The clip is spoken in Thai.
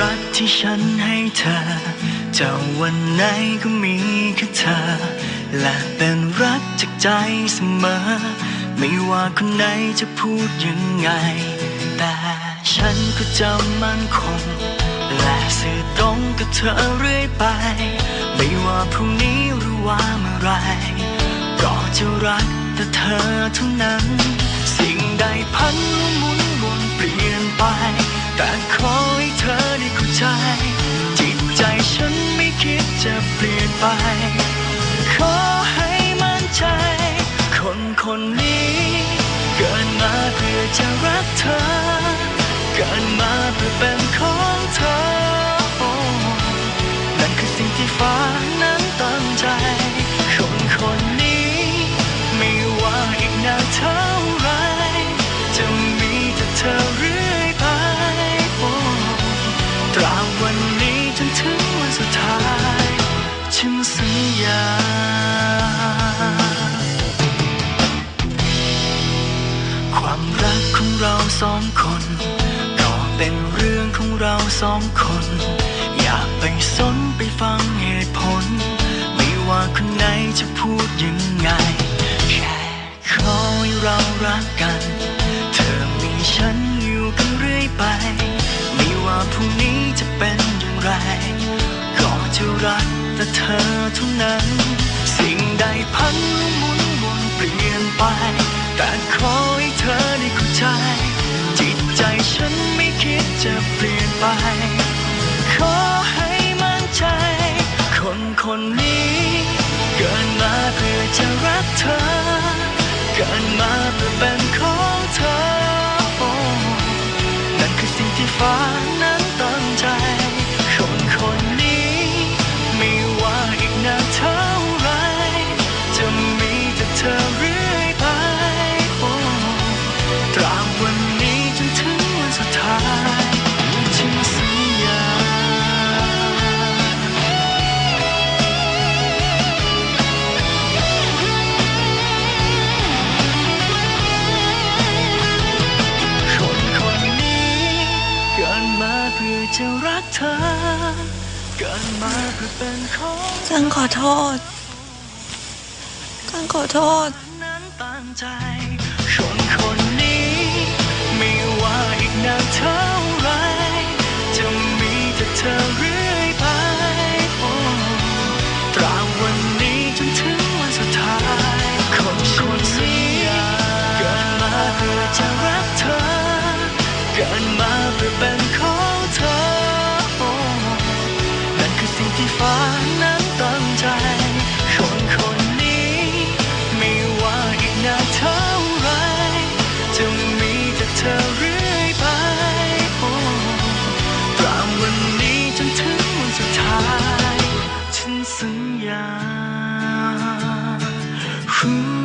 รักที่ฉันให้เธอจะวันไหนก็มีแค่เธอ และเป็นรักจากใจเสมอ ไม่ว่าคนไหนจะพูดยังไง แต่ฉันก็จะมั่นคง และสื่อตรงกับเธอเรื่อยไป ไม่ว่าพรุ่งนี้หรือว่าเมื่อไรก็จะรักแต่เธอเท่านั้น สิ่งใดพันหมุน ไป ขอให้มั่นใจ คนคนนี้ เกิดมาเพื่อจะรักเธอ เกิดมาเพื่อเป็นของเธอ นั่นคือสิ่งที่ฟ้านั้นตั้งใจ คนคนนี้ ไม่ว่าอีกนานเท่าไร จะมีแต่เธอเรื่อยไปโอ้ตราบวันนี้จนถึงวันสุดท้าย ฉันสัญญา ความรักของเราสองคนก็เป็นเรื่องของเราสองคน อย่าไปสนไปฟังเหตุผล ไม่ว่าคนไหนจะพูด แต่เธอเท่านั้น สิ่งใดพันหมุนวนเปลี่ยนไป แต่ขอให้เธอได้เข้าใจ จิตใจฉันไม่คิดจะเปลี่ยนไป ขอให้มั่นใจ คนคนนี้ เกิดมาเพื่อจะรักเธอ เกิดมาเพื่อเป็นของเธอ นั่นคือสิ่งที่ฟ้านั้ จังขอโทษ จังขอโทษ Who